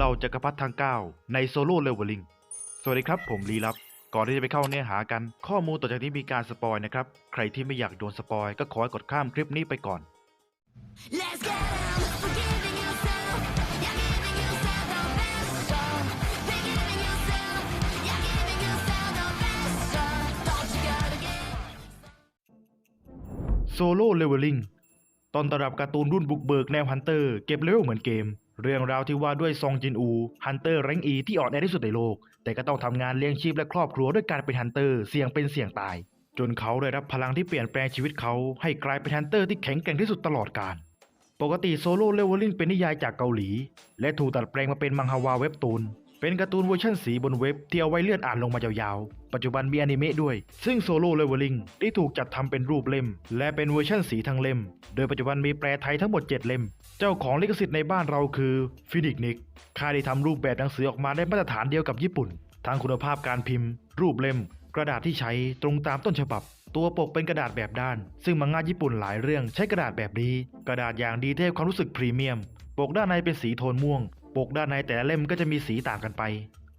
เหล่าจักรพรรดิทั้ง9ในโซโล่เลเวลลิงสวัสดีครับ ผมลีลับ ก่อนที่จะไปเข้าเนื้อหากัน ข้อมูลต่อจากนี้มีการสปอยนะครับ ใครที่ไม่อยากโดนสปอยก็ขอให้กดข้ามคลิปนี้ไปก่อน Let's get down, forgiving yourself. You're giving yourself the best of. Forgiving yourself. You're giving yourself the best of. Don't you gotta get. โซโล่เลเวลลิงตอนตรับการ์ตูนรุ่นบุกเบิกแนวฮันเตอร์เก็บเลเวลเหมือนเกม เรื่องราวที่ว่าด้วยซองจินอูฮันเตอร์แรงอีที่อ่อนแอที่สุดในโลก แต่ก็ต้องทำงานเลี้ยงชีพและครอบครัวด้วยการเป็นฮันเตอร์เสี่ยงเป็นเสี่ยงตาย จนเขาได้รับพลังที่เปลี่ยนแปลงชีวิตเขาให้กลายเป็นฮันเตอร์ที่แข็งแกร่งที่สุดตลอดกาลปกติโซโล่เลเวลลิ่งเป็นนิยายจากเกาหลี และถูกตัดแปลงมาเป็นมังฮวาเว็บตูน เป็นการ์ตูนเวอร์ชันสีบนเว็บที่เอาไว้เลื่อนอ่านลงมายาวๆ ปัจจุบันมีอนิเมะด้วย ซึ่งโซโล่เลเวลลิ่งได้ถูกจัดทำเป็นรูปเล่ม และเป็นเวอร์ชันสีทั้งเล่ม โดยปัจจุบันมีแปลไทยทั้งหมด 7 เล่ม เจ้าของลิขสิทธิ์ในบ้านเราคือฟินิกนิกค่ายที่ทำรูปแบบหนังสือออกมาได้มาตรฐานเดียวกับญี่ปุ่น ทั้งคุณภาพการพิมพ์ รูปเล่ม กระดาษที่ใช้ตรงตามต้นฉบับตัวปกเป็นกระดาษแบบด้าน ซึ่งมังงะญี่ปุ่นหลายเรื่องใช้กระดาษแบบนี้ กระดาษอย่างดีเทลความรู้สึกพรีเมียม ปกด้านในเป็นสีโทนม่วง ปกด้านในแต่ละเล่มก็จะมีสีต่างกันไป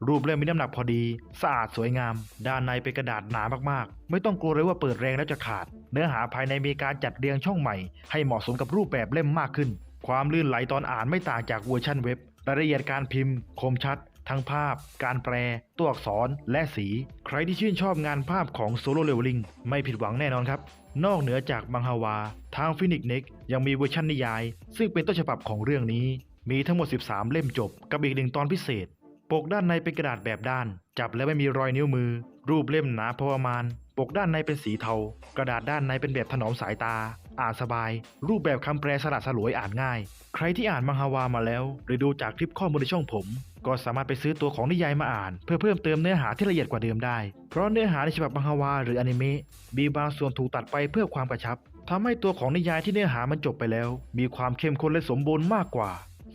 รูปเล่มมีน้ำหนักพอดี สะอาดสวยงาม ด้านในเป็นกระดาษหนามากๆ ไม่ต้องกลัวเลยว่าเปิดแรงแล้วจะขาด เนื้อหาภายในมีการจัดเรียงช่องใหม่ ให้เหมาะสมกับรูปแบบเล่มมากขึ้น ความลื่นไหลตอนอ่านไม่ต่างจากเวอร์ชันเว็บ รายละเอียดการพิมพ์ คมชัด ทั้งภาพ การแปล ตัวอักษร และสี ใครที่ชื่นชอบงานภาพของโซโลเลเวลลิงไม่ผิดหวังแน่นอนครับนอกเหนือจากมังฮวา ทางฟินิกเน็กยังมีเวอร์ชันนิยาย ซึ่งเป็นต้นฉบับของเรื่องนี้ มีทั้งหมด 13 เล่มจบกับอีกหนึ่งตอนพิเศษ ปกด้านในเป็นกระดาษแบบด้าน จับแล้วไม่มีรอยนิ้วมือ รูปเล่มหนาพอประมาณ ปกด้านในเป็นสีเทา กระดาษด้านในเป็นแบบถนอมสายตา อ่านสบาย รูปแบบคำแปลสลัดสลวยอ่านง่าย ใครที่อ่านมังฮวามาแล้ว หรือดูจากคลิปข้อมูลในช่องผม ก็สามารถไปซื้อตัวของนิยายมาอ่าน เพื่อเพิ่มเติมเนื้อหาที่ละเอียดกว่าเดิมได้ เพราะเนื้อหาในฉบับมังฮวาหรืออนิเมะมีบางส่วนถูกตัดไปเพื่อความกระชับทำให้ตัวของนิยายที่เนื้อหามันจบไปแล้ว มีความเข้มข้นและสมบูรณ์มากกว่า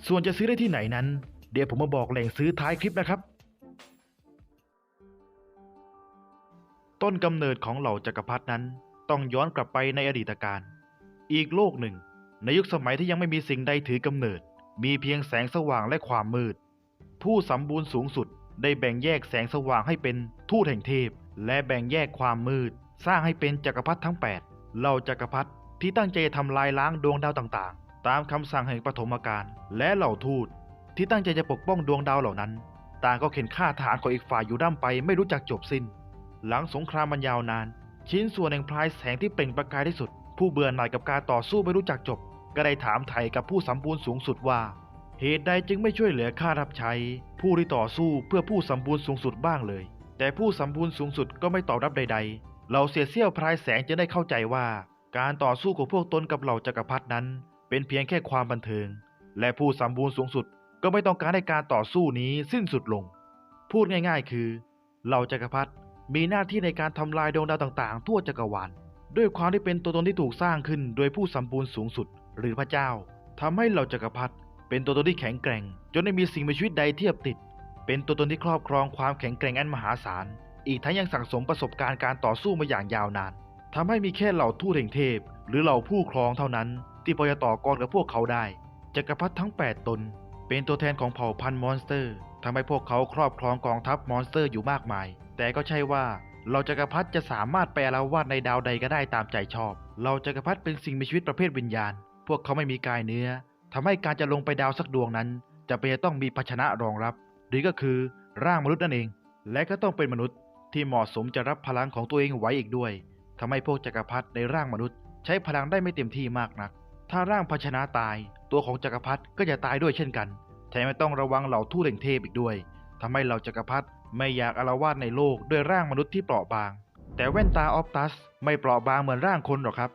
ส่วนจะซื้อได้ที่ไหนนั้น เดี๋ยวผมมาบอกแหล่งซื้อท้ายคลิปนะครับ ต้นกำเนิดของเหล่าจักรพรรดินั้น ต้องย้อนกลับไปในอดีตการ อีกโลกหนึ่ง ในยุคสมัยที่ยังไม่มีสิ่งใดถือกำเนิด มีเพียงแสงสว่างและความมืด ผู้สมบูรณ์สูงสุดได้แบ่งแยกแสงสว่างให้เป็นทูตแห่งเทพ และแบ่งแยกความมืด สร้างให้เป็นจักรพรรดิทั้ง 8 เหล่าจักรพรรดิที่ตั้งใจทำลายล้างดวงดาวต่างๆ ตามคำสั่งแห่งปฐมกาลและเหล่าทูตที่ตั้งใจจะปกป้องดวงดาวเหล่านั้น ต่างก็เข็นฆ่าทหารของอีกฝ่ายอยู่ด้ำไปไม่รู้จักจบสิ้น หลังสงครามมันยาวนาน ชิ้นส่วนแห่งพลายแสงที่เปล่งประกายที่สุด ผู้เบื่อหน่ายกับการต่อสู้ไม่รู้จักจบ ก็ได้ถามไถ่กับผู้สมบูรณ์สูงสุดว่า เหตุใดจึงไม่ช่วยเหลือข้ารับใช้ ผู้ที่ต่อสู้เพื่อผู้สมบูรณ์สูงสุดบ้างเลย แต่ผู้สมบูรณ์สูงสุดก็ไม่ตอบรับใด ๆ เราเสียเสี้ยวพลายแสงจะได้เข้าใจว่า การต่อสู้ของพวกตนกับเหล่าจักรพรรดินั้น เป็นเพียงแค่ความบันเทิง และผู้สมบูรณ์สูงสุดก็ไม่ต้องการให้การต่อสู้นี้สิ้นสุดลง พูดง่ายๆ คือ เหล่าจักรพรรดิมีหน้าที่ในการทำลายดวงดาวต่างๆ ทั่วจักรวาลด้วยความที่เป็นตัวตนที่ถูกสร้างขึ้นโดยผู้สมบูรณ์สูงสุด หรือพระเจ้าทำให้เหล่าจักรพรรดิเป็นตัวตนที่แข็งแกร่ง จนไม่มีสิ่งมีชีวิตใดเทียบติด เป็นตัวตนที่ครอบครองความแข็งแกร่งอันมหาศาล อีกทั้งยังสั่งสมประสบการณ์การต่อสู้มาอย่างยาวนานทำให้มีแค่เหล่าทูตแห่งเทพ หรือเหล่าผู้ครองเท่านั้น ที่พอจะต่อกรกับพวกเขาได้จักรพรรดิทั้ง 8 ตน เป็นตัวแทนของเผ่าพันธุ์มอนสเตอร์ทำให้พวกเขาครอบครองกองทัพมอนสเตอร์อยู่มากมาย แต่ก็ใช่ว่าเราจักรพรรดิจะสามารถไปอาละวาดในดาวใดก็ได้ตามใจชอบ เราจักรพรรดิเป็นสิ่งมีชีวิตประเภทวิญญาณ พวกเขาไม่มีกายเนื้อทำให้การจะลงไปดาวสักดวงนั้นจะเป็นต้องมีภาชนะรองรับ หรือก็คือร่างมนุษย์นั่นเอง และก็ต้องเป็นมนุษย์ที่เหมาะสมจะรับพลังของตัวเองไว้อีกด้วยทำให้พวกจักรพรรดิในร่างมนุษย์ ใช้พลังได้ไม่เต็มที่มากนัก ถ้าร่างภาชนะตาย ตัวของจักรพรรดิก็จะตายด้วยเช่นกัน แถมไม่ต้องระวังเหล่าทูตแห่งเทพอีกด้วยทำให้เหล่าจักรพรรดิไม่อยากอาละวาดในโลกด้วยร่างมนุษย์ที่เปราะบาง แต่แว่นตาออฟตัสไม่เปราะบางเหมือนร่างคนหรอกครับ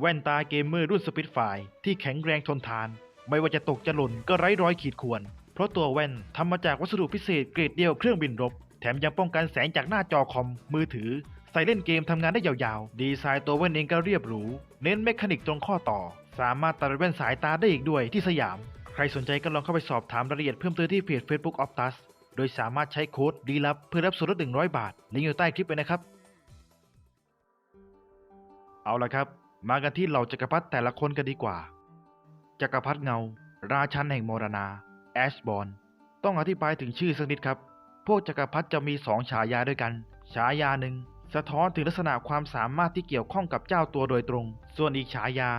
แว่นตาเกมเมอร์รุ่นสปิตไฟที่แข็งแรงทนทาน ไม่ว่าจะตกจะหล่นก็ไร้รอยขีดข่วน เพราะตัวแว่นทำมาจากวัสดุพิเศษเกรดเดียวเครื่องบินรบ แถมยังป้องกันแสงจากหน้าจอคอมมือถือใส่เล่นเกมทำงานได้ยาวๆ ดีไซน์ตัวแว่นเองก็เรียบหรู เน้นเมคานิกตรงข้อต่อ สามารถตัดแว่นสายตาได้อีกด้วยที่สยาม ใครสนใจก็ลองเข้าไปสอบถามรายละเอียดเพิ่มเติมที่เพจ Facebook Optus โดยสามารถใช้โค้ดดีลับเพื่อรับส่วนลด 100 บาทลิงก์อยู่ใต้คลิปเลยนะครับ เอาละครับ มากันที่เหล่าจักรพรรดิแต่ละคนกันดีกว่า จักรพรรดิเงา ราชันแห่งมรณา แอชบอนต้องอธิบายถึงชื่อสักนิดครับ พวกจักรพรรดิจะมีสองฉายาด้วยกัน ฉายาหนึ่งสะท้อนถึงลักษณะความสามารถที่เกี่ยวข้องกับเจ้าตัวโดยตรง ส่วนอีกฉายา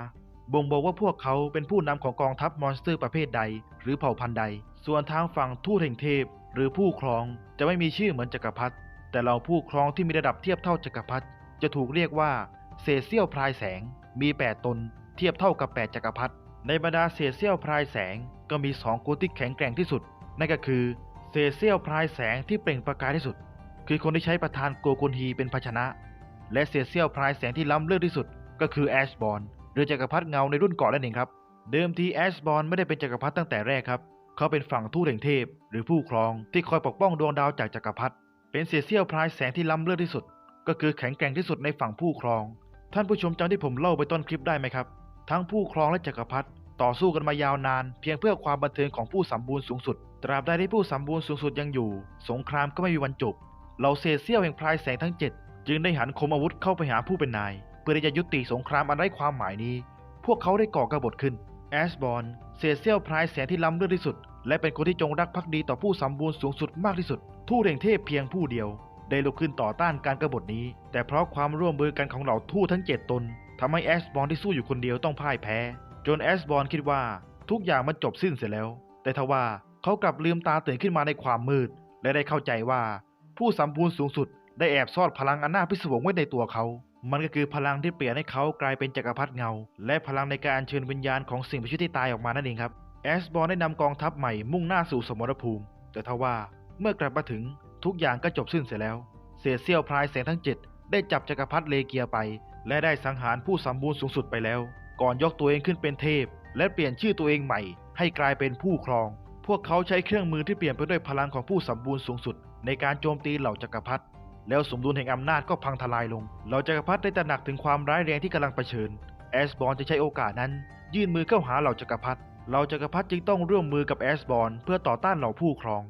บ่งบอกว่าพวกเขาเป็นผู้นำของกองทัพมอนสเตอร์ประเภทใด หรือเผ่าพันธุ์ใด ส่วนทางฝั่งทูตแห่งเทพ หรือผู้ครองจะไม่มีชื่อเหมือนจักรพรรดิแต่เราผู้ครองที่มีระดับเทียบเท่าจักรพรรดิจะถูกเรียกว่าเศษเสี้ยวพรายแสง มี 8 ตน เทียบเท่ากับ 8 จักรพรรดิในบรรดาเศษเสี้ยวพรายแสงก็มีสองกลุ่มที่แข็งแกร่งที่สุด นั่นก็คือเศษเสี้ยวพรายแสงที่เปล่งประกายที่สุด คือคนที่ใช้ประธานโกกุนฮีเป็นภาชนะ และเศษเสี้ยวพรายแสงที่ล้ำเลิศที่สุด ก็คือแอชบอน หรือจักรพรรดิเงาในรุ่นก่อนนั่นเองครับ เดิมทีแอชบอร์นไม่ได้เป็นจักรพรรดิตั้งแต่แรกครับ เขาเป็นฝั่งทูตแห่งเทพ หรือผู้ครองที่คอยปกป้องดวงดาวจากจักรพรรดิ เป็นเศษเสี้ยวพรายแสงที่ล้ำเลิศที่สุด ก็คือแข็งแกร่งที่สุดในฝั่งผู้ครอง ท่านผู้ชมจำที่ผมเล่าไปต้นคลิปได้ไหมครับ ทั้งผู้ครองและจักรพรรดิต่อสู้กันมายาวนาน เพียงเพื่อความบันเทิงของผู้สมบูรณ์สูงสุด ตราบใดที่ผู้สมบูรณ์สูงสุดยังอยู่ สงครามก็ไม่มีวันจบ เหล่าเศษเสี้ยวแห่งพรายแสงทั้งเจ็ดจึงได้หันคมอาวุธเข้าไปหาผู้เป็นนาย เพื่อที่จะยุติสงครามอันไร้ความหมายนี้ พวกเขาได้ก่อกบฏขึ้น แอชบอนเศษเสี้ยวพรายแสงที่ล้ำเลิศที่สุด และเป็นคนที่จงรักภักดีต่อผู้สมบูรณ์สูงสุดมากที่สุด ทูตแห่งเทพเพียงผู้เดียว ได้ลุกขึ้นต่อต้านการกบฏนี้ แต่เพราะความร่วมมือกันของเหล่าทูตทั้งเจ็ดตนทำให้แอชบอนที่สู้อยู่คนเดียวต้องพ่ายแพ้ จนแอชบอนคิดว่าทุกอย่างมันจบสิ้นเสียแล้ว แต่ทว่าเขากลับลืมตาตื่นขึ้นมาในความมืด และได้เข้าใจว่า ผู้สมบูรณ์สูงสุดได้แอบซ่อนพลังอันน่าพิศวงไว้ในตัวเขา มันก็คือพลังที่เปลี่ยนให้เขากลายเป็นจักรพรรดิเงา และพลังในการเชิญวิญญาณของสิ่งมีชีวิตที่ตายออกมานั่นเองครับแอสบอร์ได้นำกองทัพใหม่มุ่งหน้าสู่สมรภูมิ แต่ทว่าเมื่อกลับมาถึงทุกอย่างก็จบสิ้นเสียแล้วเศษเสี้ยวพรายแสงทั้งเจ็ดได้จับจักรพรรดิเลเกียไป และได้สังหารผู้สมบูรณ์สูงสุดไปแล้ว ก่อนยกตัวเองขึ้นเป็นเทพ และเปลี่ยนชื่อตัวเองใหม่ ให้กลายเป็นผู้ครอง พวกเขาใช้เครื่องมือที่เปลี่ยนไปด้วยพลังของผู้สมบูรณ์สูงสุด ในการโจมตีเหล่าจักรพรรดิ แล้วสมดุลแห่งอำนาจก็พังทลายลงเหล่าจักรพรรดิได้ตระหนักถึงความร้ายแรงที่กำลังเผชิญ แอสบอร์นจะใช้โอกาสนั้น ยื่นมือเข้าหาเหล่าจักรพรรดิเหล่าจักรพรรดิจึงต้องร่วมมือกับแอสบอร์นเพื่อต่อต้านเหล่าผู้ครอง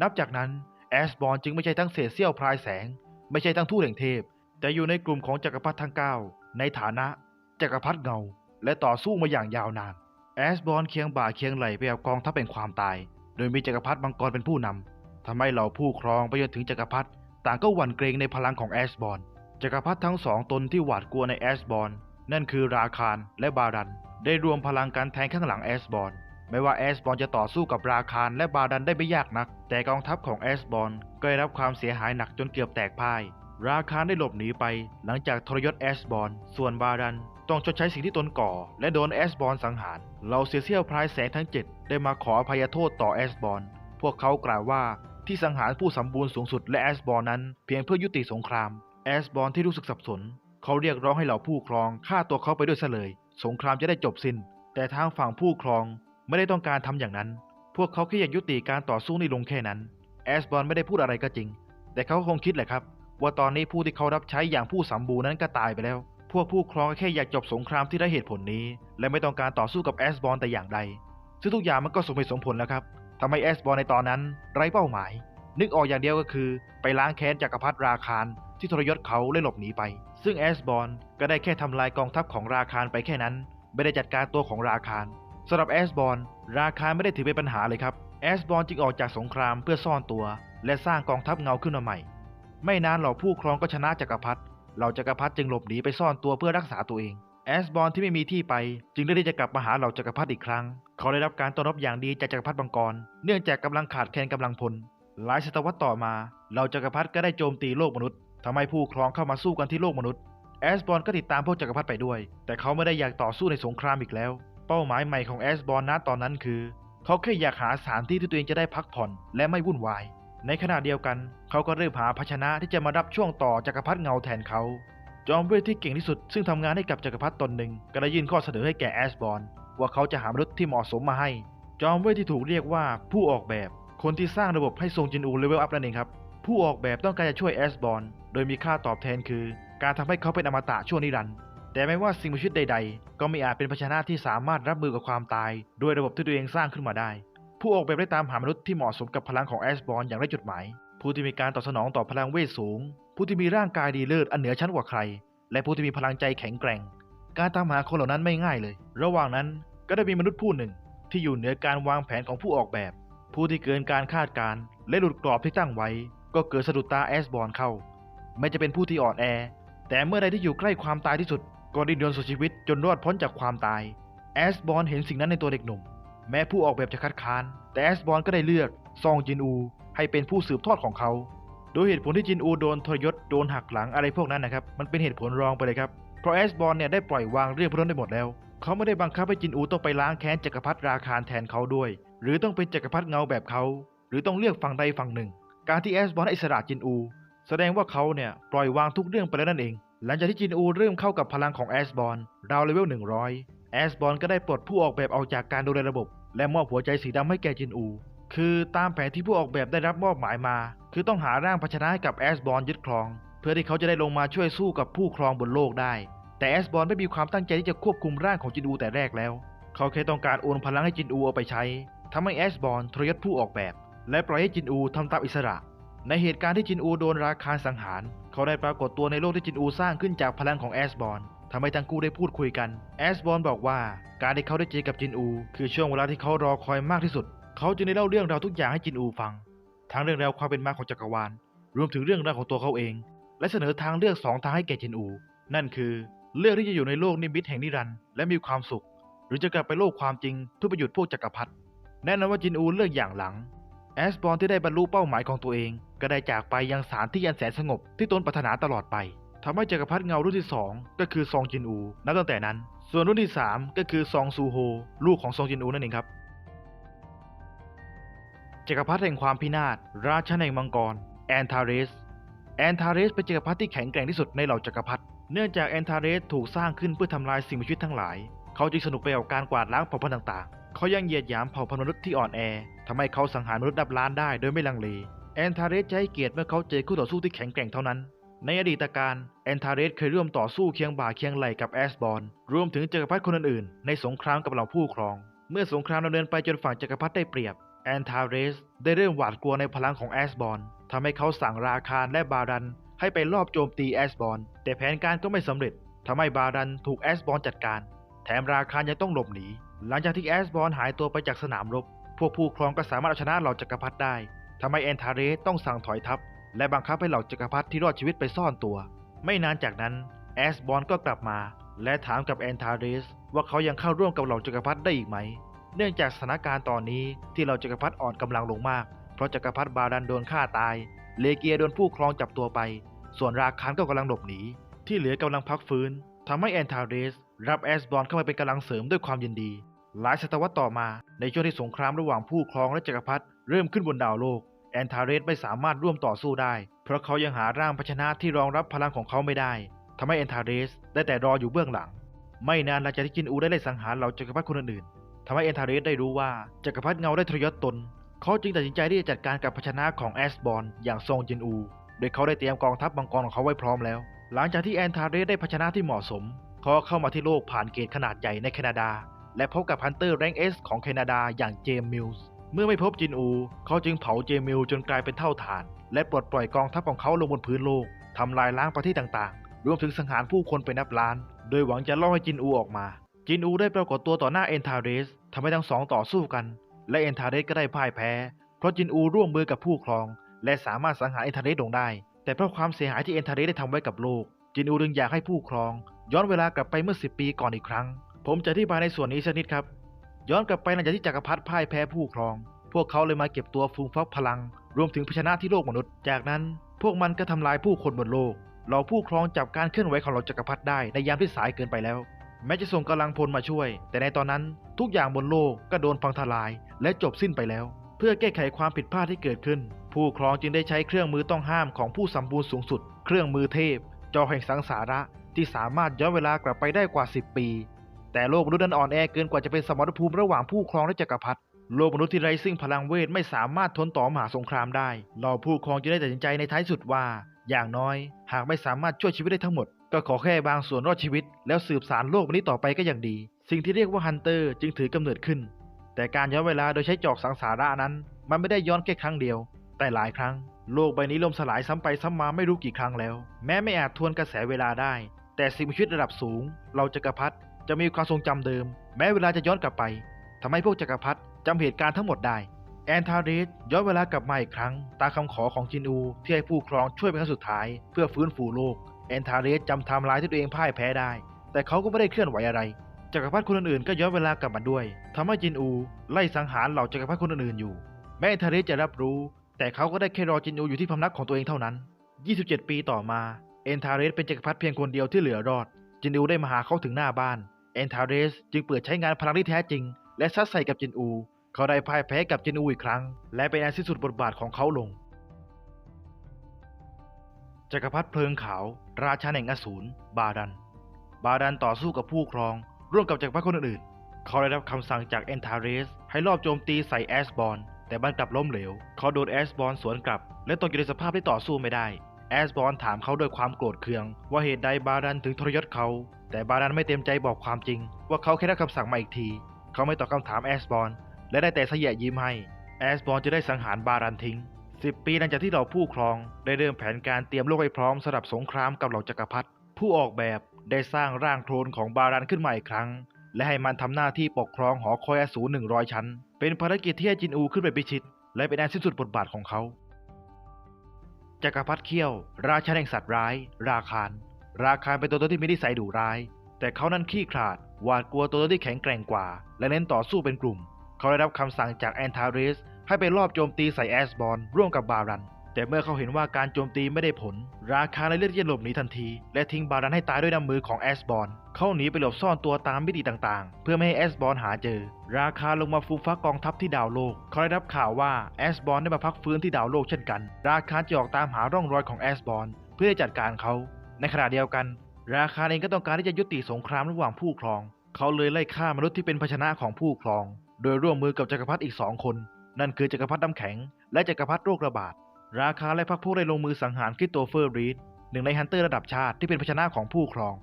นับจากนั้นแอสบอร์นจึงไม่ใช่ทั้งเศษเสี้ยวพรายแสง ไม่ใช่ทั้งทูตแห่งเทพ แต่อยู่ในกลุ่มของจักรพรรดิทั้งเก้าในฐานะจักรพรรดิเงา และต่อสู้มาอย่างยาวนาน แอสบอร์นเคียงบ่าเคียงไหลไปกับกองทัพแห่งความตาย โดยมีจักรพรรดิมังกรเป็นผู้นำทำให้เหล่าผู้ครองไปจนถึงจักรพรรดิ ต่างก็หวั่นเกรงในพลังของแอสบอนจักรพรรดิทั้งสองตนที่หวาดกลัวในแอสบอนนั่นคือราคานและบารัน ได้รวมพลังการแทงข้างหลังแอสบอนไม่ว่าแอสบอนจะต่อสู้กับราคานและบาดันได้ไม่ยากนัก แต่กองทัพของแอสบอนก็ได้รับความเสียหายหนักจนเกือบแตกพ่าย ราคานได้หลบหนีไป หลังจากทรยศแอสบอนส่วนบาดันต้องชดใช้สิ่งที่ตนก่อ และโดนแอสบอนสังหารเราเสียเซี่ยวพรายแสงทั้ง 7 ได้มาขออภัยโทษต่อแอสบอนพวกเขากล่าวว่า ที่สังหารผู้สมบูรณ์สูงสุดและแอสบอร์นั้นเพียงเพื่อยุติสงคราม แอสบอร์ที่รู้สึกสับสน เขาเรียกร้องให้เหล่าผู้ครองฆ่าตัวเขาไปด้วยซะเลย สงครามจะได้จบสิ้น แต่ทางฝั่งผู้ครองไม่ได้ต้องการทำอย่างนั้น พวกเขาแค่อยากยุติการต่อสู้นี้ลงแค่นั้น แอสบอร์ไม่ได้พูดอะไรก็จริง แต่เขาคงคิดแหละครับ ว่าตอนนี้ผู้ที่เขารับใช้อย่างผู้สมบูรณ์นั้นก็ตายไปแล้ว พวกผู้ครองแค่อยากจบสงครามที่ได้เหตุผลนี้ และไม่ต้องการต่อสู้กับแอสบอร์แต่อย่างใดซึ่งทุกอย่างมันก็สมเหตุสมผลแล้วครับ ทำให้แอสบอร์นในตอนนั้นไร้เป้าหมาย นึกออกอย่างเดียวก็คือไปล้างแค้นจักรพรรดิราคานที่ทรยศเขาและหลบหนีไป ซึ่งแอสบอร์นก็ได้แค่ทำลายกองทัพของราคานไปแค่นั้น ไม่ได้จัดการตัวของราคานสำหรับแอสบอร์นราคานไม่ได้ถือเป็นปัญหาเลยครับแอสบอร์นจึงออกจากสงครามเพื่อซ่อนตัว และสร้างกองทัพเงาขึ้นมาใหม่ ไม่นานเหล่าผู้ครองก็ชนะจักรพรรดิเหล่าจักรพรรดิจึงหลบหนีไปซ่อนตัวเพื่อรักษาตัวเอง แอสบอร์นที่ไม่มีที่ไป จึงได้ที่จะกลับมาหาเหล่าจักรพรรดิอีกครั้ง เขาได้รับการต้อนรับอย่างดีจากจักรพรรดิบังกร เนื่องจากกำลังขาดแคลนกำลังพล หลายศตวรรษต่อมา เหล่าจักรพรรดิก็ได้โจมตีโลกมนุษย์ทำให้ผู้ครองเข้ามาสู้กันที่โลกมนุษย์ แอสบอร์นก็ติดตามพวกจักรพรรดิไปด้วย แต่เขาไม่ได้อยากต่อสู้ในสงครามอีกแล้ว เป้าหมายใหม่ของแอสบอร์นณตอนนั้นคือ เขาแค่อยากหาสถานที่ที่ตัวเองจะได้พักผ่อนและไม่วุ่นวาย ในขณะเดียวกัน เขาก็เริ่มหาภาชนะที่จะมารับช่วงต่อจักรพรรดิเงาแทนเขา จอมเวทที่เก่งที่สุดซึ่งทำงานให้กับจักรพรรดิตนหนึ่งก็ได้ยื่นข้อเสนอให้แก่แอสบอนว่าเขาจะหามนุษย์ที่เหมาะสมมาให้ จอมเวทที่ถูกเรียกว่าผู้ออกแบบ คนที่สร้างระบบให้ทรงจินอูเลเวลอัพนั่นเองครับ ผู้ออกแบบต้องการจะช่วยแอสบอนโดยมีค่าตอบแทนคือ การทำให้เขาเป็นอมตะชั่วนิรันดร์แต่ไม่ว่าสิ่งมีชีวิตใด ๆ ก็ไม่อาจเป็นภาชนะที่สามารถรับมือกับความตาย ด้วยระบบที่ตัวเองสร้างขึ้นมาได้ ผู้ออกแบบได้ตามหามนุษย์ที่เหมาะสมกับพลังของแอสบอนอย่างไร้จุดหมาย ผู้ที่มีการตอบสนองต่อพลังเวทสูง ผู้ที่มีร่างกายดีเลิศอันเหนือชั้นกว่าใคร และผู้ที่มีพลังใจแข็งแกร่ง การตามหาคนเหล่านั้นไม่ง่ายเลย ระหว่างนั้นก็ได้มีมนุษย์ผู้หนึ่ง ที่อยู่เหนือการวางแผนของผู้ออกแบบ ผู้ที่เกินการคาดการณ์และหลุดกรอบที่ตั้งไว้ ก็เกิดสะดุดตาแอสบอร์นเข้าไม่จะเป็นผู้ที่อ่อนแอ แต่เมื่อใดที่อยู่ใกล้ความตายที่สุด ก็ดิ้นรนสุดชีวิตจนรอดพ้นจากความตายแอสบอร์นเห็นสิ่งนั้นในตัวเด็กหนุ่ม แม้ผู้ออกแบบจะคัดค้าน แต่แอสบอร์นก็ได้เลือกซองจินอู ให้เป็นผู้สืบทอดของเขา โดยเหตุผลที่จินอูโดนทรยศโดนหักหลังอะไรพวกนั้นนะครับ มันเป็นเหตุผลรองไปเลยครับ เพราะแอสบอร์นเนี่ยได้ปล่อยวางเรื่องพวกนั้นได้หมดแล้ว เขาไม่ได้บังคับให้จินอูต้องไปล้างแค้นจักรพรรดิราคารแทนเขาด้วย หรือต้องเป็นจักรพรรดิเงาแบบเขา หรือต้องเลือกฝั่งใดฝั่งหนึ่ง การที่แอสบอร์นให้อิสระจินอู แสดงว่าเขาเนี่ยปล่อยวางทุกเรื่องไปแล้วนั่นเอง หลังจากที่จินอูเริ่มเข้ากับพลังของแอสบอร์นราวเลเวล100แอสบอร์นก็ได้ปลดผู้ออกแบบออกจากการดูแลระบบ และมอบหัวใจสีดำให้แก่จินอู คือตามแผนที่ผู้ออกแบบได้รับมอบหมายมา คือต้องหาร่างภาชนะให้กับแอสบอร์นยึดครอง เพื่อที่เขาจะได้ลงมาช่วยสู้กับผู้ครองบนโลกได้ แต่แอสบอร์นไม่มีความตั้งใจที่จะควบคุมร่างของจินอูแต่แรกแล้ว เขาแค่ต้องการโอนพลังให้จินอูเอาไปใช้ทำให้แอสบอร์นทรยศผู้ออกแบบ และปล่อยให้จินอูทำตามอิสระ ในเหตุการณ์ที่จินอูโดนราคาสังหาร เขาได้ปรากฏตัวในโลกที่จินอูสร้างขึ้นจากพลังของแอสบอร์นทำให้ทั้งคู่ได้พูดคุยกัน แอสบอร์นบอกว่าการที่เขาได้เจอกับจินอู คือช่วงเวลาที่เขารอคอยมากที่สุด เขาจึงได้เล่าเรื่องราวทุกอย่างให้จินอูฟัง ทั้งเรื่องราวความเป็นมาของจักรวาล รวมถึงเรื่องราวของตัวเขาเอง และเสนอทางเลือกสองทางให้แก่จินอู นั่นคือ เลือกที่จะอยู่ในโลกนิมิตแห่งนิรันดร์และมีความสุข หรือจะกลับไปโลกความจริงเพื่อไปหยุดพวกจักรพรรดิแน่นอนว่าจินอูเลือกอย่างหลังแอสบอนที่ได้บรรลุเป้าหมายของตัวเอง ก็ได้จากไปยังสานที่อันแสนสงบที่ตนปรารถนาตลอดไปทำให้จักรพรรดิเงารุ่นที่ 2 ก็คือซองจินอู นับตั้งแต่นั้น ส่วนรุ่นที่ 3 ก็คือซองซูโฮ ลูกของซองจินอูนั่นเองครับ จักรพรรดิแห่งความพินาศ ราชาแห่งมังกร แอนทาเรส แอนทาเรสเป็นจักรพรรดิที่แข็งแกร่งที่สุดในเหล่าจักรพรรดิ เนื่องจากแอนทาเรสถูกสร้างขึ้นเพื่อทำลายสิ่งมีชีวิตทั้งหลาย เขาจึงสนุกไปกับการกวาดล้างเผ่าพันธุ์ต่างๆ เขายังเหยียดหยามเผ่าพันธุ์มนุษย์ที่อ่อนแอ ทำให้เขาสังหารมนุษย์นับล้านได้โดยไม่ลังเล แอนทาเรสจะให้เกียรติเมื่อเขาเจอคู่ต่อสู้ที่แข็งแกร่งเท่านั้น ในอดีตการแอนทาเรสเคยร่วมต่อสู้เคียงบ่าเคียงไหล่กับแอสบอร์นรวมถึงจักรพรรดิคนอื่นๆในสงครามกับเหล่าผู้ครอง เมื่อสงครามดำเนินไปจนฝั่งจักรพรรดิได้เปรียบ แอนทาเรสได้เริ่มหวาดกลัวในพลังของแอสบอนทำให้เขาสั่งราคารและบารัน ให้ไปลอบโจมตีแอสบอนแต่แผนการก็ไม่สำเร็จทำให้บารันถูกแอสบอนจัดการ แถมราคารยังต้องหลบหนี หลังจากที่แอสบอนหายตัวไปจากสนามรบ พวกผู้ครองก็สามารถเอาชนะเหล่าจักรพรรดิได้ทำให้แอนทาเรสต้องสั่งถอยทัพ และบังคับให้เหล่าจักรพรรดิที่รอดชีวิตไปซ่อนตัว ไม่นานจากนั้นแอสบอนก็กลับมา และถามกับแอนทาเรสว่าเขายังเข้าร่วมกับเหล่าจักรพรรดิได้อีกไหม เนื่องจากสถานการณ์ตอนนี้ที่เหล่าจักรพรรดิอ่อนกำลังลงมาก เพราะจักรพรรดิบารันโดนฆ่าตาย เลเกียโดนผู้ครองจับตัวไป ส่วนราคานก็กำลังหลบหนี ที่เหลือกำลังพักฟื้นทำให้แอนทาเรส รับแอสบอร์นเข้ามาเป็นกำลังเสริมด้วยความยินดี หลายศตวรรษต่อมาในช่วงที่สงครามระหว่างผู้ครองและจักรพรรดิเริ่มขึ้นบนดาวโลก แอนทาเรสไม่สามารถร่วมต่อสู้ได้ เพราะเขายังหาร่างภาชนะที่รองรับพลังของเขาไม่ได้ทำให้แอนทาเรสได้แต่รออยู่เบื้องหลัง ไม่นานหลังจากที่จินอูได้ไล่สังหารเหล่าจักรพรรดิคนอื่น ทำให้แอนทาเรสได้รู้ว่าจักรพรรดิเงาได้ทรยศตน เขาจึงตัดสินใจที่จะจัดการกับภาชนะของแอสบอนอย่างซองจินอู โดยเขาได้เตรียมกองทัพมังกรของเขาไว้พร้อมแล้ว หลังจากที่แอนทาเรสได้ภาชนะที่เหมาะสม เขาเข้ามาที่โลกผ่านเกตขนาดใหญ่ในแคนาดา และพบกับฮันเตอร์แรงเอสของแคนาดาอย่างเจมมิลส์เมื่อไม่พบจินอู เขาจึงเผาเจมิลจนกลายเป็นเท่าฐาน และปลดปล่อยกองทัพของเขาลงบนพื้นโลกทำลายล้างประเทศต่างๆ รวมถึงสังหารผู้คนไปนับล้าน โดยหวังจะล่อให้จินอูออกมา จินอูได้ปรากฏตัวต่อหน้าเอนทาเรสทำให้ทั้งสองต่อสู้กัน และเอนทาเรสก็ได้พ่ายแพ้ เพราะจินอูร่วมมือกับผู้ครอง และสามารถสังหารเอนทาเรสลงได้ แต่เพราะความเสียหายที่เอนทาเรสได้ทำไว้กับโลก จินอูจึงอยากให้ผู้ครอง ย้อนเวลากลับไปเมื่อ 10 ปีก่อนอีกครั้ง ผมจะอธิบายในส่วนนี้สักนิดครับ ย้อนกลับไปหลังจากที่จักรพรรดิพ่ายแพ้ผู้ครอง พวกเขาเลยมาเก็บตัวฟูมฟักพลัง รวมถึงภาชนะที่โลกมนุษย์ จากนั้น พวกมันก็ทำลายผู้คนบนโลก เราผู้ครองจับการเคลื่อนไหวของเราจักรพรรดิได้ในยามที่สายเกินไปแล้ว แม้จะส่งกำลังพลมาช่วย แต่ในตอนนั้นทุกอย่างบนโลกก็โดนพังทลาย และจบสิ้นไปแล้ว เพื่อแก้ไขความผิดพลาดที่เกิดขึ้น ผู้ครองจึงได้ใช้เครื่องมือต้องห้ามของผู้สมบูรณ์สูงสุด เครื่องมือเทพ จอแห่งสังสาระที่สามารถย้อนเวลากลับไปได้กว่า 10 ปี แต่โลกมนุษย์นั้นอ่อนแอเกินกว่าจะเป็นสมรภูมิระหว่างผู้ครองและจักรพรรดิโลกมนุษย์ที่ไร้ซึ่งพลังเวทไม่สามารถทนต่อมหาสงครามได้ เราผู้ครองจึงได้ตัดสินใจในท้ายสุดว่า อย่างน้อย หากไม่สามารถช่วยชีวิตได้ทั้งหมด ก็ขอแค่บางส่วนรอดชีวิต แล้วสืบสานโลกนี้ต่อไปก็ยังดี สิ่งที่เรียกว่าฮันเตอร์จึงถือกำเนิดขึ้น แต่การย้อนเวลาโดยใช้จอกสังสาระนั้น มันไม่ได้ย้อนแค่ครั้งเดียว แต่หลายครั้ง โลกใบนี้ล่มสลายซ้ำไปซ้ำมาไม่รู้กี่ครั้งแล้ว แม้ไม่อาจทวนกระแสเวลาได้ แต่สิ่งมีชีวิตระดับสูง เราจักรพรรดิจะมีความทรงจำเดิม แม้เวลาจะย้อนกลับไปทำให้พวกจักรพรรดิจำเหตุการณ์ทั้งหมดได้แอนทาริสย้อนเวลากลับมาอีกครั้ง ตามคำขอของจินอูที่ให้ผู้ครองช่วยเป็นครั้งสุดท้าย เพื่อฟื้นฟูโลก แอนทาเรสจำไทม์ไลน์ที่ตัวเองพ่ายแพ้ได้ แต่เขาก็ไม่ได้เคลื่อนไหวอะไร จักรพรรดิคนอื่นๆก็ย้อนเวลากลับมาด้วยทำให้จินอูไล่สังหารเหล่าจักรพรรดิคนอื่นๆอยู่ แม้แอนทาเรสจะรับรู้ แต่เขาก็ได้แค่รอจินอูอยู่ที่พำนักของตัวเองเท่านั้น 27 ปีต่อมาเอนทาเรสเป็นจักรพรรดิเพียงคนเดียวที่เหลือรอด จินอูได้มาหาเขาถึงหน้าบ้านเอนทาเรสจึงเปิดใช้งานพลังที่แท้จริง และซัดใส่กับจินอู เขาได้พ่ายแพ้กับจินอูอีกครั้ง และเป็นอันสิ้นสุดบทบาทของเขาลง จักรพรรดิเพลิงขาว ราชาแห่งอสูรบาดัน บาดันต่อสู้กับผู้ครอง ร่วมกับจักรพรรดิคนอื่นๆเขาได้รับคำสั่งจากเอนทาริสให้รอบโจมตีใส่แอสบอนแต่มันกลับล้มเหลว เขาโดนแอสบอนสวนกลับ และตกอยู่ในสภาพที่ต่อสู้ไม่ได้ แอสบอนถามเขาด้วยความโกรธเคือง ว่าเหตุใดบาดันถึงทรยศเขา แต่บาดันไม่เต็มใจบอกความจริง ว่าเขาแค่ได้คำสั่งมาอีกที เขาไม่ตอบคำถามแอสบอนและได้แต่เสยะยิ้มให้ แอสบอนจะได้สังหารบาดันทิ้ง สิบปีหลังจากที่เหล่าผู้ครองได้เริ่มแผนการเตรียมโลกให้พร้อมสำหรับสงครามกับเหล่าจักรพรรดิผู้ออกแบบได้สร้างร่างโคลนของบารันขึ้นมาอีกครั้ง และให้มันทำหน้าที่ปกครองหอคอยอสูรหนึ่งร้อยชั้น เป็นภารกิจที่ให้จินอูขึ้นไปพิชิต และเป็นอันสิ้นสุดบทบาทของเขา จักรพรรดิเขี้ยว ราชาแห่งสัตว์ร้าย ราคานราคานเป็นตัวตนที่มีนิสัยดุร้าย แต่เขานั้นขี้ขลาดหวาดกลัวตัวตนที่แข็งแกร่งกว่า และเน้นต่อสู้เป็นกลุ่ม เขาได้รับคำสั่งจากแอนทาริส ให้ไปรอบโจมตีใส่แอสบอร์นร่วมกับบารัน แต่เมื่อเขาเห็นว่าการโจมตีไม่ได้ผล ราคาเลยเลือกที่จะหลบหนีทันที และทิ้งบารันให้ตายด้วยน้ำมือของแอสบอร์นเขาหนีไปหลบซ่อนตัวตามมิติต่างๆ เพื่อไม่ให้แอสบอร์นหาเจอ ราคาลงมาฟูมฟักกองทัพที่ดาวโลก เขาได้รับข่าวว่าแอสบอร์นได้มาพักฟื้นที่ดาวโลกเช่นกัน ราคาจะออกตามหาร่องรอยของแอสบอร์นเพื่อจัดการเขา ในขณะเดียวกัน ราคาเองก็ต้องการที่จะยุติสงครามระหว่างผู้ครอง เขาเลยไล่ฆ่ามนุษย์ที่เป็นภาชนะของผู้ครอง โดยร่วมมือกับจักรพรรดิอีกสองคน นั่นคือจักรพรรดิน้ำแข็ง และจักรพรรดิโรคระบาด ราคาและพรรคพวกได้ลงมือสังหารคริสโตเฟอร์รีดหนึ่งในฮันเตอร์ระดับชาติที่เป็นภาชนะของผู้ครอง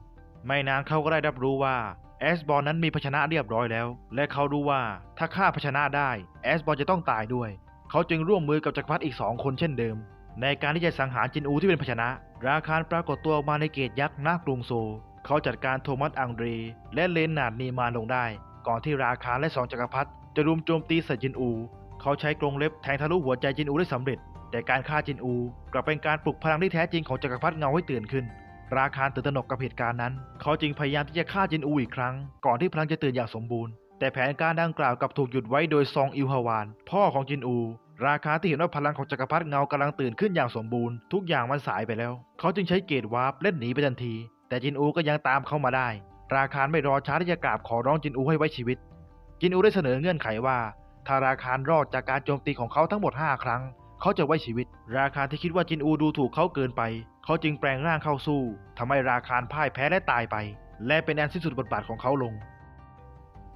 ไม่นานเขาก็ได้รับรู้ว่าแอสบอลนั้นมีภาชนะเรียบร้อยแล้ว และเขารู้ว่าถ้าฆ่าภาชนะได้แอสบอลจะต้องตายด้วย เขาจึงร่วมมือกับจักรพรรดิอีกสองคนเช่นเดิม ในการที่จะสังหารจินอูที่เป็นภาชนะ ราคารปรากฏตัวออกมาในเกตยักษ์หน้ากรุงโซลเขาจัดการโทมัสอังเดรและเลนนาร์ดนีมานลงได้ ก่อนที่ราคาและสองจักรพรรดิจะรุมโจมตีใส่จินอู เขาใช้กรงเล็บแทงทะลุหัวใจจินอูได้สำเร็จ แต่การฆ่าจินอูกลับเป็นการปลุกพลังที่แท้จริงของจักรพรรดิเงาให้ตื่นขึ้น ราคารตื่นตระหนกกับเหตุการณ์นั้น เขาจึงพยายามที่จะฆ่าจินอูอีกครั้ง ก่อนที่พลังจะตื่นอย่างสมบูรณ์ แต่แผนการดังกล่าวกลับถูกหยุดไว้โดยซองอิวฮาวาน พ่อของจินอู ราคาที่เห็นว่าพลังของจักรพรรดิเงากำลังตื่นขึ้นอย่างสมบูรณ์ ทุกอย่างมันสายไปแล้ว เขาจึงใช้เกตวาร์ปเล่นหนีไปทันที แต่จินอูก็ยังตามเข้ามาได้ ราคารไม่รอช้าที่จะกราบขอร้องจินอูให้ไว้ชีวิตจินอูได้เสนอเงื่อนไขว่า ถ้าราคารรอดจากการโจมตีของเขาทั้งหมด 5 ครั้ง เขาจะไว้ชีวิต ราคารที่คิดว่าจินอูดูถูกเขาเกินไป เขาจึงแปลงร่างเข้าสู้ทำให้ราคารพ่ายแพ้และตายไป และเป็นอันสิ้นสุดบทบาทของเขาลง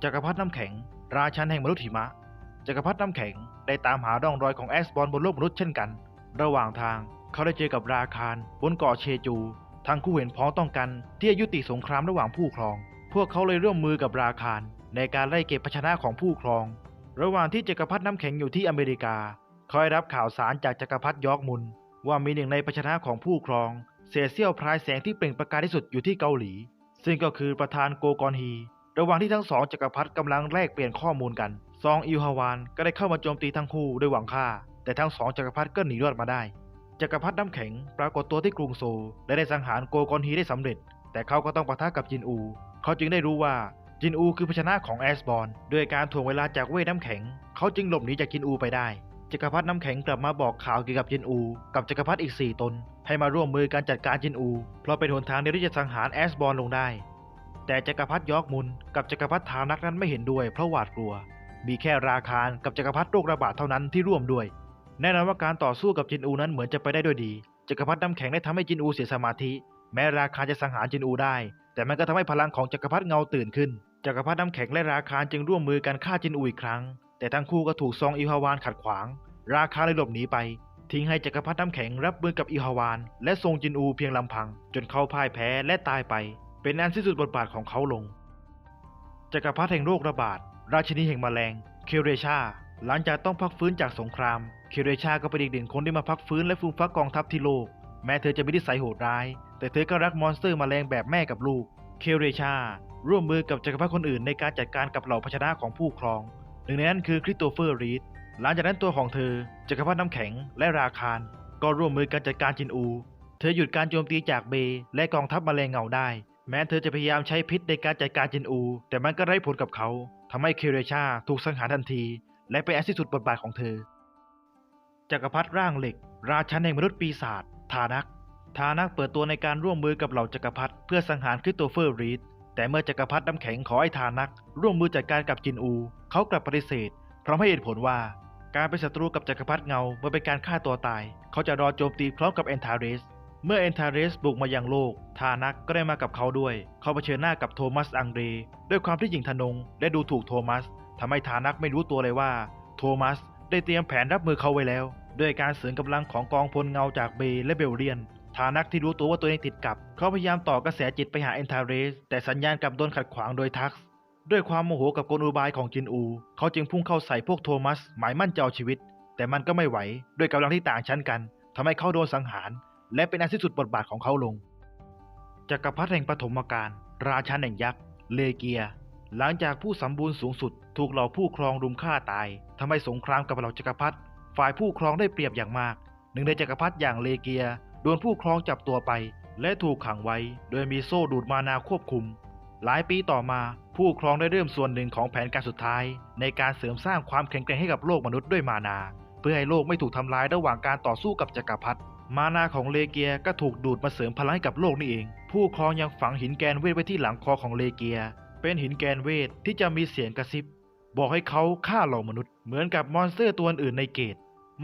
จักรพรรดิน้ำแข็ง ราชันแห่งมนุษย์หิมะ จักรพรรดิน้ำแข็งได้ตามหาร่องรอยของแอสบอร์นบนโลกมนุษย์เช่นกัน ระหว่างทางเขาได้เจอกับราคารบนเกาะเชจู ทั้งคู่เห็นพ้องต้องกันที่จะยุติสงครามระหว่างผู้ครอง พวกเขาเลยร่วมมือกับราคารในการไล่เก็บภาชนะของผู้ครอง ระหว่างที่จักรพรรดิน้ำแข็งอยู่ที่อเมริกาเขาได้รับข่าวสารจากจักรพรรดิยอร์กมุน ว่ามีหนึ่งในภาชนะของผู้ครองเศษเสี้ยวพรายแสงที่เปล่งประกายที่สุดอยู่ที่เกาหลี ซึ่งก็คือประธานโกกอนฮี ระหว่างที่ทั้งสองจักรพรรดิกำลังแลกเปลี่ยนข้อมูลกันซองอิวฮาวานก็ได้เข้ามาโจมตีทั้งคู่ด้วยหวังฆ่า แต่ทั้งสองจักรพรรดิก็หนีรอดมาได้จักรพรรดิน้ำแข็งปรากฏตัวที่กรุงโซลและได้สังหารโกกอนฮีได้สำเร็จ แต่เขาก็ต้องปะทะกับจินอู เขาจึงได้รู้ว่า จินอูคือภาชนะของแอสบอนด้วยการถ่วงเวลาจากเวทน้ำแข็ง เขาจึงหลบหนีจากจินอูไปได้จักรพรรดิน้ำแข็งกลับมาบอกข่าวเกี่ยวกับจินอู กับจักรพรรดิอีก 4 ตน ให้มาร่วมมือการจัดการจินอู เพราะเป็นหนทางเดียวที่จะสังหารแอสบอนลงได้ แต่จักรพรรดิยอกมุน กับจักรพรรดิทานักนั้นไม่เห็นด้วยเพราะหวาดกลัว มีแค่ราคารกับจักรพรรดิโรคระบาดเท่านั้นที่ร่วมด้วย แน่นอนว่าการต่อสู้กับจินอูนั้นเหมือนจะไปได้ด้วยดี จักรพรรดิน้ำแข็งได้ทำให้จินอูเสียสมาธิ แม้ราคารจะสังหารจินอูได้ แต่มันก็ทำให้พลังของจักรพรรดิเงาตื่นขึ้น จักรพรรดิน้ำแข็งและราคารจึงร่วมมือกันฆ่าจินอูอีกครั้ง แต่ทั้งคู่ก็ถูกซองอิฮาวานขัดขวาง ราคาเลยหลบหนีไป ทิ้งให้จักรพรรดิน้ำแข็งรับมือกับอิฮาวาน และทรงจินอูเพียงลำพัง จนเขาพ่ายแพ้และตายไป เป็นอันสิ้นสุดบทบาทของเขาลง จักรพรรดิแห่งโรคระบาด ราชินีแห่งแมลง เคเรชา หลังจากต้องพักฟื้นจากสงคราม เคเรชาก็เป็นอีกหนึ่งคนที่มาพักฟื้นและฟูมฟักกองทัพที่โลก แม้เธอจะมีนิสัยโหดร้าย แต่เธอก็รักมอนสเตอร์มแมลงแบบแม่กับลูก เคเรชา ร่วมมือกับจักรพรรดิคนอื่นในการจัดการกับเหล่าภาชนะของผู้ครอง หนึ่งในนั้นคือคริสโตเฟอร์รีดหลังจากนั้นตัวของเธอ จักรพรรดิน้ำแข็งและราคานก็ร่วมมือกันจัดการจินอู เธอหยุดการโจมตีจากเบย์และกองทัพมแมลงเงาได้ แม้เธอจะพยายามใช้พิษในการจัดการจินอู แต่มันก็ไร้ผลกับเขาทำให้เคเรชาถูกสังหารทันที และเป็นอันสิ้นสุดบทบาทของเธอ จักรพรรดิร่างเหล็ก ราชันแห่งมนุษย์ปีศาจทานัก ทานักเปิดตัวในการร่วมมือกับเหล่าจักรพรรดิเพื่อสังหารคริสโตเฟอร์รีดแต่เมื่อจักรพรรดิน้ำแข็งขอให้ทานัก ร่วมมือจัดการกับจินอู เขากลับปฏิเสธพร้อมให้เหตุผลว่า การเป็นศัตรูกับจักรพรรดิเงามันเป็นการฆ่าตัวตาย เขาจะรอโจมตีพร้อมกับเอนทาเรส เมื่อเอนทาเรสบุกมายังโลก ทานักก็ได้มากับเขาด้วย เขาเผชิญหน้ากับโทมัสอังเดรด้วยความที่หญิงทนงและดูถูกโทมัสทำให้ทานักไม่รู้ตัวเลยว่า โทมัสได้เตรียมแผนรับมือเขาไว้แล้ว ด้วยการเสริมกำลังของกองพลเงาจากเบและเบลเลียน ทานักที่รู้ตัวว่าตัวเองติดกับ เขาพยายามต่อกระแสจิตไปหาเอนทาเรส แต่สัญญาณกลับโดนขัดขวางโดยทักซ์ด้วยความโมโหกับกลอุบายของจินอู เขาจึงพุ่งเข้าใส่พวกโทมัส หมายมั่นจะเอาชีวิต แต่มันก็ไม่ไหว ด้วยกำลังที่ต่างชั้นกัน ทำให้เขาโดนสังหาร และเป็นอันสิ้นสุดบทบาทของเขาลง จักรพรรดิแห่งปฐมกาล ราชันแห่งยักษ์ เลเกีย หลังจากผู้สมบูรณ์สูงสุด ถูกเหล่าผู้ครองรุมฆ่าตาย ทำให้สงครามกับเหล่าจักรพรรดิ ฝ่ายผู้ครองได้เปรียบอย่างมาก หนึ่งในจักรพรรดิอย่างเลเกีย โดนผู้ครองจับตัวไป และถูกขังไว้ โดยมีโซ่ดูดมานาควบคุม หลายปีต่อมาผู้ครองได้เริ่มส่วนหนึ่งของแผนการสุดท้าย ในการเสริมสร้างความแข็งแกร่งให้กับโลกมนุษย์ด้วยมานา เพื่อให้โลกไม่ถูกทำลายระหว่างการต่อสู้กับจักรพรรดิมานาของเลเกียก็ถูกดูดมาเสริมพลังให้กับโลกนี่เอง ผู้ครองยังฝังหินแกนเวทไว้ที่หลังคอของเลเกีย เป็นหินแกนเวทที่จะมีเสียงกระซิบ บอกให้เขาฆ่าเหล่ามนุษย์ เหมือนกับมอนสเตอร์ตัวอื่นในเกต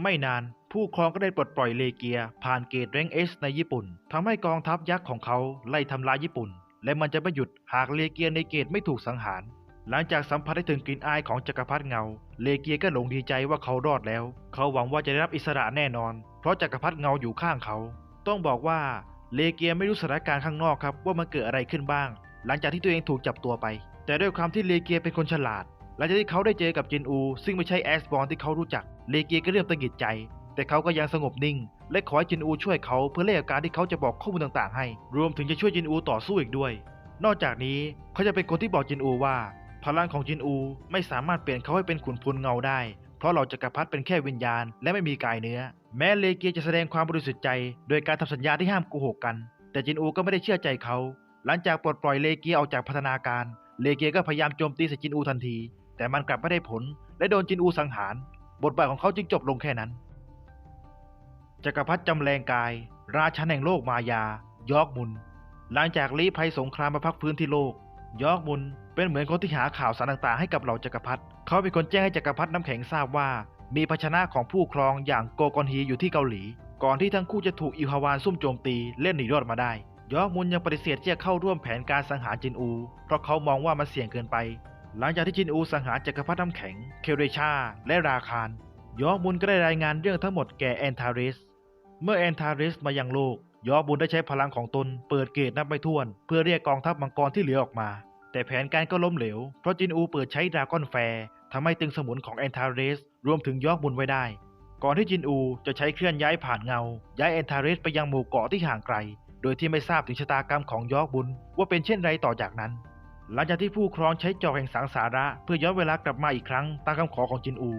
ไม่นาน ผู้ครองก็ได้ปลดปล่อยเลเกีย ผ่านเกตแรงเอสในญี่ปุ่นทำให้กองทัพยักษ์ของเขาไล่ทำลายญี่ปุ่น และมันจะไม่หยุดหากเลเกียในเกตไม่ถูกสังหาร หลังจากสัมผัสได้ถึงกลิ่นอายของจักรพรรดิเงา เลเกียก็หลงดีใจว่าเขารอดแล้ว เขาหวังว่าจะได้รับอิสระแน่นอน เพราะจักรพรรดิเงาอยู่ข้างเขา ต้องบอกว่าเลเกียไม่รู้สถานการณ์ข้างนอกครับว่ามันเกิดอะไรขึ้นบ้าง หลังจากที่ตัวเองถูกจับตัวไป แต่ด้วยความที่เลเกียเป็นคนฉลาดหลังจากที่เขาได้เจอกับจินอู ซึ่งไม่ใช่แอสบอร์นที่เขารู้จักเลเกียก็เริ่มตังหิดใจ แต่เขาก็ยังสงบนิ่ง และขอให้จินอูช่วยเขาเพื่อแลกกับการที่เขาจะบอกข้อมูลต่างๆ ให้ รวมถึงจะช่วยจินอูต่อสู้อีกด้วย นอกจากนี้เขาจะเป็นคนที่บอกจินอูว่า พลังของจินอูไม่สามารถเปลี่ยนเขาให้เป็นขุนพลเงาได้ เพราะเราจักรพรรดิเป็นแค่วิญญาณ และไม่มีกายเนื้อ แม้เลเกียจะแสดงความบริสุทธิ์ใจ โดยการทำสัญญาที่ห้ามโกหกกัน แต่จินอูก็ไม่ได้เชื่อใจเขา หลังจากปลดปล่อยเลเกียออกจากพัฒนาการ เลเกียก็พยายามโจมตีใส่จินอูทันที แต่มันกลับไม่ได้ผล และโดนจินอูสังหาร บทบาทของเขาจึงจบลงแค่นั้น จักรพรรดิจำแรงกาย ราชันแห่งโลกมายา ยอกมุน หลังจากลี้ภัยสงครามมาพักพื้นที่โลก ยอกมุนเป็นเหมือนคนที่หาข่าวสารต่างๆให้กับเหล่าจักรพรรดิเขาเป็นคนแจ้งให้จักรพรรดิน้ำแข็งทราบว่า มีภาชนะของผู้ครองอย่างโกกอนฮีอยู่ที่เกาหลี ก่อนที่ทั้งคู่จะถูกอิวฮาวานซุ่มโจมตีเล่นหนีรอดมาได้ ยอกมุนยังปฏิเสธที่จะเข้าร่วมแผนการสังหารจินอู เพราะเขามองว่ามันเสี่ยงเกินไป หลังจากที่จินอูสังหารจักรพรรดิน้ำแข็ง เคเรชา และราคานยอกมุนก็ได้รายงานเรื่องทั้งหมดแก่แอนทาริส เมื่อแอนทาริสมายังโลก ยอบุญได้ใช้พลังของตนเปิดเกตนับไม่ถ้วน เพื่อเรียกกองทัพมังกรที่เหลือออกมา แต่แผนการก็ล้มเหลว เพราะจินอูเปิดใช้ดราก้อนแฟร์ทำให้ตึงสมุนของแอนทาริสรวมถึงยอบุญไว้ได้ ก่อนที่จินอูจะใช้เคลื่อนย้ายผ่านเงา ย้ายแอนทาริสไปยังหมู่เกาะที่ห่างไกล โดยที่ไม่ทราบถึงชะตากรรมของยอบุญว่าเป็นเช่นไรต่อจากนั้นหลังจากที่ผู้ครองใช้จอกแห่งสังสาระ เพื่อย้อนเวลากลับมาอีกครั้งตามคำขอของจินอู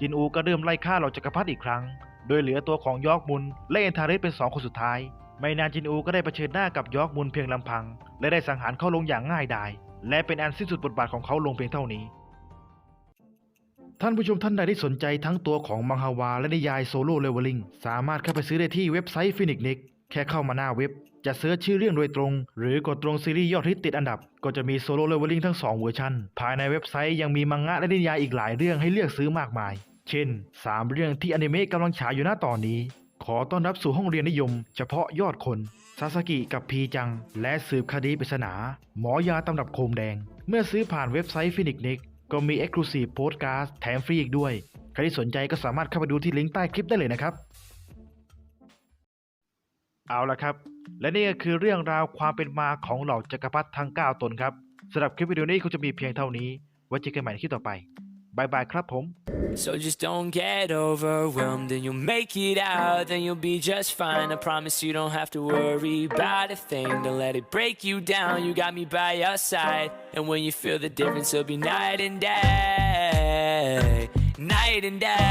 จินอูก็เริ่มไล่ฆ่าเหล่าจักรพรรดิอีกครั้ง โดยเหลือตัวของยอกมุนและเอนทาริสเป็นสองคนสุดท้าย ไม่นานจินอูก็ได้เผชิญหน้ากับยอกมุนเพียงลำพัง และได้สังหารเขาลงอย่างง่ายดาย และเป็นอันสิ้นสุดบทบาทของเขาลงเพียงเท่านี้ ท่านผู้ชมท่านใดที่สนใจทั้งตัวของมังฮาวาและนิยายโซโล่เลเวลลิงสามารถเข้าไปซื้อได้ที่เว็บไซต์ฟินิกนิกแค่เข้ามาหน้าเว็บ จะเสิร์ชชื่อเรื่องโดยตรง หรือกดตรงซีรีส์ยอดฮิตติดอันดับ ก็จะมีโซโล่เลเวลลิงทั้ง 2 เวอร์ชันภายในเว็บไซต์ยังมีมังงะและนิยายอีกหลายเรื่องให้เลือกซื้อมากมาย เช่น 3 เรื่องที่อนิเมะกำลังฉายอยู่หน้าตอนนี้ ขอต้อนรับสู่ห้องเรียนนิยม เฉพาะยอดคนซาสกิกับพีจัง และสืบคดีปริศนา หมอยาตำรับโคมแดง เมื่อซื้อผ่านเว็บไซต์ฟินิกนิกก็มี Exclusive Podcast แถมฟรีอีกด้วย ใครที่สนใจก็สามารถเข้าไปดูที่ลิงก์ใต้คลิปได้เลยนะครับ เอาละครับ และนี่ก็คือเรื่องราวความเป็นมาของเหล่าจักรพรรดิทั้ง 9 ตนครับสำหรับคลิปวิดีโอนี้คงจะมีเพียงเท่านี้ ไว้เจอกันใหม่ในคลิปต่อไป บายบายครับผม So just don't get overwhelmed and you'll make it out, then you'll be just fine. I promise you don't have to worry about a thing. Don't let it break you down, you got me by your side. And when you feel the difference, it'll be night and day. night and day.